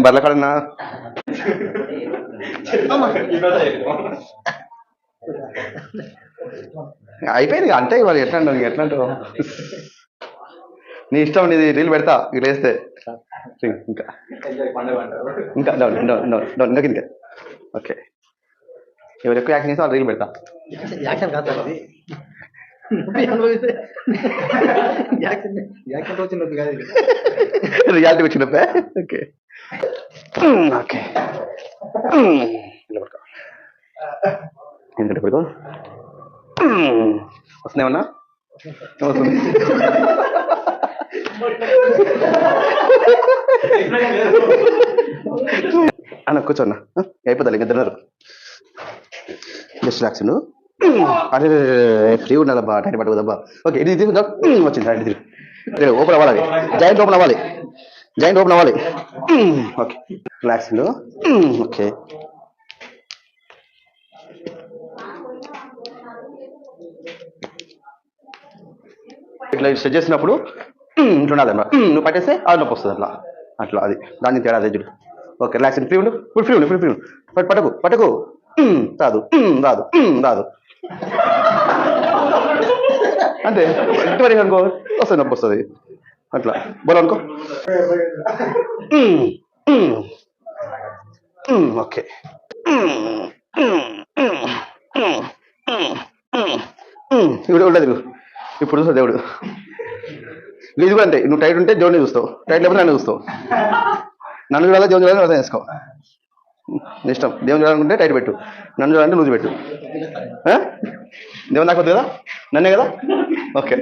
నేను బర్ల కాడన్నా అయిపోయింది ఇక అంటే మరి ఎట్లా అంటావు ఎట్లా అంటావు నీ ఇష్టం నీది రీల్ పెడతా ఇట్లా వేస్తే. ఇంకా. ఇంకా డౌన్ డౌన్ డౌన్ డౌన్ ఇంకా ఓకే. ఎవరు ఎక్కువ యాక్షన్ చేస్తే వాళ్ళు రీల్ పెడతా. యాక్షన్ కాదు. రియాలిటీ వచ్చినప్పే ఓకే ఓకే ఎందుకంటే పడుకో వస్తున్నాయమన్నా వస్తుంది అన్న కూర్చోన్న అయిపోతా ఇంకా తిన్నారు జస్ట్ రిలాక్స్ నువ్వు అదే ఫ్రీ ఉన్నదబ్బా టైం పట్టుకోదబ్బా ఓకే ఇది వచ్చింది రైట్ తిరిగి ఓపెన్ అవ్వాలి. జాయింట్ ఓపెన్ అవ్వాలి. జాయింట్ ఓపెన్ అవ్వాలి. ఓకే. Relax okay. ఇట్లా సెట్ చేసినప్పుడు ఇట్లా ఉండాలి నువ్వు పట్టేస్తే అది నొప్పి వస్తుంది అట్లా అట్లా అది. దాన్ని తేడా అదే చూడు ఓకే రిలాక్స్ ఫ్రీ ఉండు. ఇప్పుడు ఫ్రీ ఉండు ఇప్పుడు ఫ్రీ ఉండు. పట్టు పట్టకు పట్టకు. రాదు. రాదు. రాదు. అంతే ఇంటి వరకు అనుకో వస్తుంది నొప్పి వస్తుంది. అట్లా. బోలో అనుకో. ఓకే. ఇప్పుడు ఉండదు ఇప్పుడు చూస్తావు దేవుడు. ఇది కూడా అంతే. నువ్వు టైట్ ఉంటే దేవుడిని చూస్తావు. టైట్ లేకపోతే నన్ను చూస్తావు. నన్ను చూడాలి దేవుని చూడాలి అర్థం చేసుకో. ఇష్టం. దేవుని చూడాలనుకుంటే టైట్ పెట్టు. నన్ను చూడాలంటే లూజ్ పెట్టు? దేవుని నాకు కదా? నన్నే కదా? ఓకే.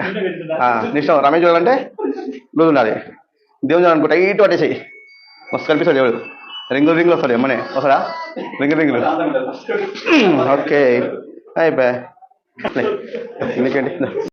ఇష్టం. రమేష్ చూడాలంటే లూజ్ ఉండాలి. దేవుని చూడాలనుకో టైట్ పట్టేసేయి. మస్తు కనిపిస్తాడు దేవుడు. రింగులు రింగులు వస్తాడు ఎమ్మనే వస్తాడా? రింగులు రింగులు. ఓకే. అయిపోయా. ఇంకేంటి?